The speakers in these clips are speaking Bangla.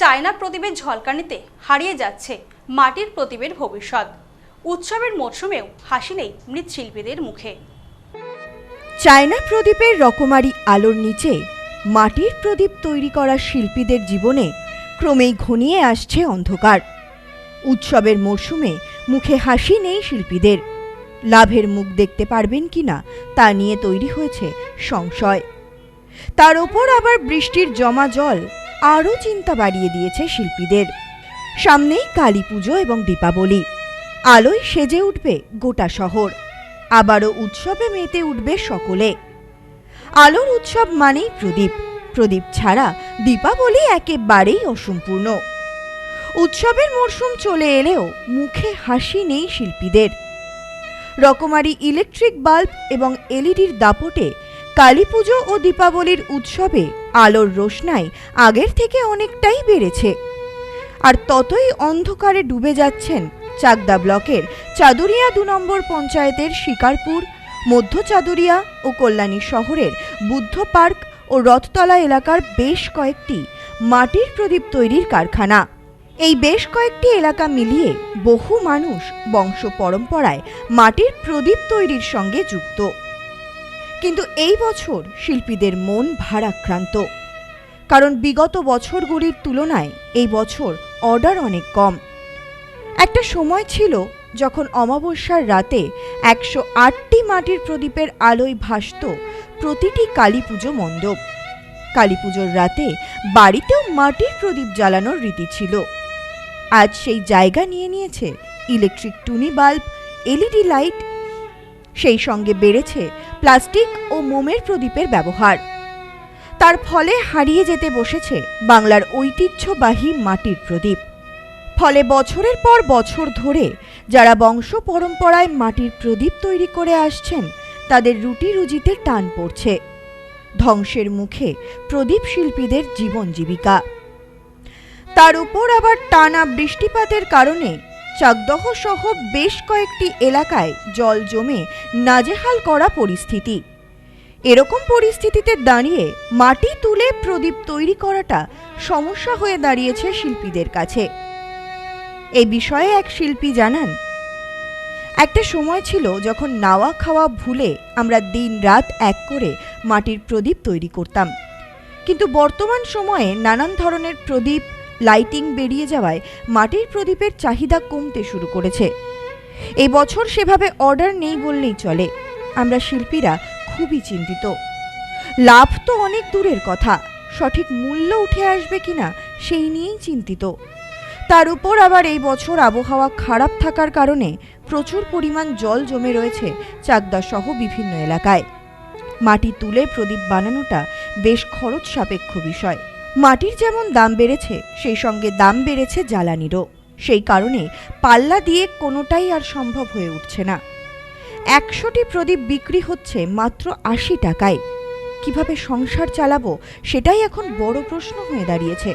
চায়না প্রদীপের ঝলকানিতে হারিয়ে যাচ্ছে মাটির প্রদীপের ভবিষ্যৎ। উৎসবের মরশুমেও হাসি নেই মৃৎশিল্পীদের মুখে। চায়না প্রদীপের রকমারি আলোর নিচে মাটির প্রদীপ তৈরি করা শিল্পীদের জীবনে ক্রমেই ঘনিয়ে আসছে অন্ধকার। উৎসবের মরশুমে মুখে হাসি নেই শিল্পীদের। লাভের মুখ দেখতে পারবেন কিনা তা নিয়ে তৈরি হয়েছে সংশয়। তার ওপর আবার বৃষ্টির জমা জল আরও চিন্তা বাড়িয়ে দিয়েছে শিল্পীদের। সামনেই কালী পুজো এবং দীপাবলি। আলোয় সেজে উঠবে গোটা শহর। আবারও উৎসবে মেতে উঠবে সকলে। আলোর উৎসব মানেই প্রদীপ। প্রদীপ ছাড়া দীপাবলি একেবারেই অসম্পূর্ণ। উৎসবের মরশুম চলে এলেও মুখে হাসি নেই শিল্পীদের। রকমারি ইলেকট্রিক বাল্ব এবং এলইডির দাপটে কালী পুজো ও দীপাবলির উৎসবে আলোর রোশনাই আগের থেকে অনেকটাই বেড়েছে। আর ততই অন্ধকারে ডুবে যাচ্ছেন চাকদা ব্লকের চাদুরিয়া দু নম্বর পঞ্চায়েতের শিকারপুর, মধ্য চাদুরিয়া ও কল্যাণী শহরের বুদ্ধ পার্ক ও রথতলা এলাকার বেশ কয়েকটি মাটির প্রদীপ তৈরির কারখানা। এই বেশ কয়েকটি এলাকা মিলিয়ে বহু মানুষ বংশ পরম্পরায় মাটির প্রদীপ তৈরির সঙ্গে যুক্ত। কিন্তু এই বছর শিল্পীদের মন ভারাক্রান্ত। কারণ বিগত বছরগুলির তুলনায় এই বছর অর্ডার অনেক কম। একটা সময় ছিল যখন অমাবস্যার রাতে একশো আটটি মাটির প্রদীপের আলোয় ভাসত প্রতিটি কালী পুজো মণ্ডপ। কালী পুজোর রাতে বাড়িতেও মাটির প্রদীপ জ্বালানোর রীতি ছিল। আজ সেই জায়গা নিয়ে নিয়েছে ইলেকট্রিক টুনি বাল্ব, এলইডি লাইট সেই সঙ্গে বেড়েছে প্লাস্টিক ও মোমের প্রদীপের ব্যবহার। তার ফলে হারিয়ে যেতে বসেছে বাংলার ঐতিহ্যবাহী মাটির প্রদীপ। ফলে বছরের পর বছর ধরে যারা বংশ পরম্পরায় মাটির প্রদীপ তৈরি করে আসছেন, তাদের রুটি রুজিতে টান পড়ছে। ধ্বংসের মুখে প্রদীপ শিল্পীদের জীবন জীবিকা। তার উপর আবার টানা বৃষ্টিপাতের কারণে চাকদহ সহ বেশ কয়েকটি এলাকায় জল জমে নাজেহাল করা পরিস্থিতি। এরকম পরিস্থিতিতে দাঁড়িয়ে মাটি তুলে প্রদীপ তৈরি করাটা সমস্যা হয়ে দাঁড়িয়েছে শিল্পীদের কাছে। এই বিষয়ে এক শিল্পী জানান, একটা সময় ছিল যখন নাওয়া খাওয়া ভুলে আমরা দিন রাত এক করে মাটির প্রদীপ তৈরি করতাম। কিন্তু বর্তমান সময়ে নানান ধরনের প্রদীপ লাইটিং বেরিয়ে যাওয়ায় মাটির প্রদীপের চাহিদা কমতে শুরু করেছে। এই বছর সেভাবে অর্ডার নেই বললেই চলে। আমরা শিল্পীরা খুবই চিন্তিত। লাভ তো অনেক দূরের কথা। সঠিক মূল্য উঠে আসবে কিনা সেই নিয়েই চিন্তিত। তার উপর আবার এই বছর আবহাওয়া খারাপ থাকার কারণে প্রচুর পরিমাণ জল জমে রয়েছে চাকদা সহ বিভিন্ন এলাকায়। মাটি তুলে প্রদীপ বানানোটা বেশ খরচ সাপেক্ষ বিষয়। মাটির যেমন দাম বেড়েছে, সেই সঙ্গে দাম বেড়েছে জ্বালানিরও। সেই কারণে পাল্লা দিয়ে কোনোটাই আর সম্ভব হয়ে উঠছে না। একশোটি প্রদীপ বিক্রি হচ্ছে মাত্র আশি টাকায়। কীভাবে সংসার চালাবো, সেটাই এখন বড় প্রশ্ন হয়ে দাঁড়িয়েছে।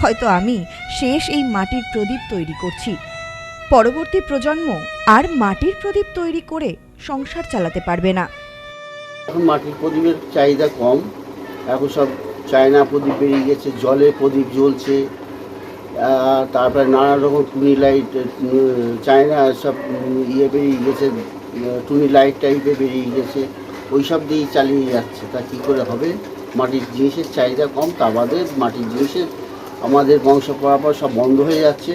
হয়তো আমি শেষ এই মাটির প্রদীপ তৈরি করছি। পরবর্তী প্রজন্ম আর মাটির প্রদীপ তৈরি করে সংসার চালাতে পারবে না। এখন মাটির প্রদীপের চাহিদা কম, এখন সব চায়না প্রদীপ বেরিয়ে গেছে, জলে প্রদীপ জ্বলছে তারপরে নানা রকম টুনি লাইট চায়না সব ইয়ে বেরিয়ে গেছে টুনি লাইট টাইপের বেরিয়ে গেছে ওই সব দিয়েই চালিয়ে যাচ্ছে। তা কী করে হবে? মাটির জিনিসের চাহিদা কম, তা বাদে মাটির জিনিসের আমাদের বংশ পরাপর সব বন্ধ হয়ে যাচ্ছে।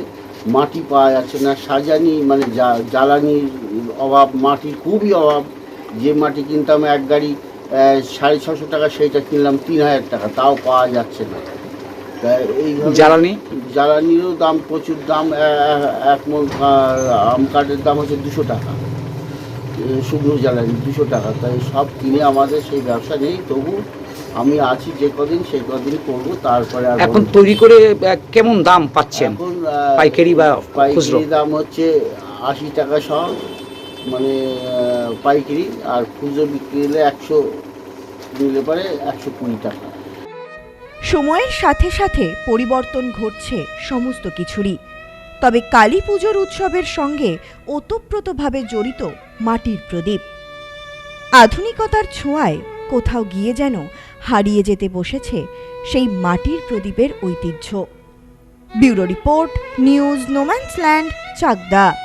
মাটি পাওয়া যাচ্ছে না, সাজানি মানে জ্বালানির অভাব, মাটির খুবই অভাব। যে মাটি কিনতাম এক গাড়ি সাড়ে ছশো টাকা সেইটা কিনলাম তিন হাজার টাকা তাও পাওয়া যাচ্ছে না। এইভাবে জ্বালানি? জ্বালানিরও দাম প্রচুর দাম এক মন আম কাঠের দাম হচ্ছে দুশো টাকা। শুকনো জ্বালানি দুশো টাকা। তাই সব কিনে আমাদের সেই ব্যবসা নেই তবু আমি আছি যে কদিন সেই কদিন করব তারপরে এখন তৈরি করে কেমন দাম পাচ্ছেন? এখন পাইকারি বা? পাইকারি দাম হচ্ছে আশি টাকা সহ মানে পাইকারি আর খুচরো বিক্রি হলে একশো পরে একশো কুড়ি টাকা। সময়ের সাথে সাথে পরিবর্তন ঘটছে সমস্ত কিছুরই। তবে কালী পুজোর উৎসবের সঙ্গে ওতপ্রোতভাবে জড়িত মাটির প্রদীপ। আধুনিকতার ছোঁয়ায় কোথাও গিয়ে যেন হারিয়ে যেতে বসেছে সেই মাটির প্রদীপের ঐতিহ্য। Bureau report, news, no man's land, Chakdah.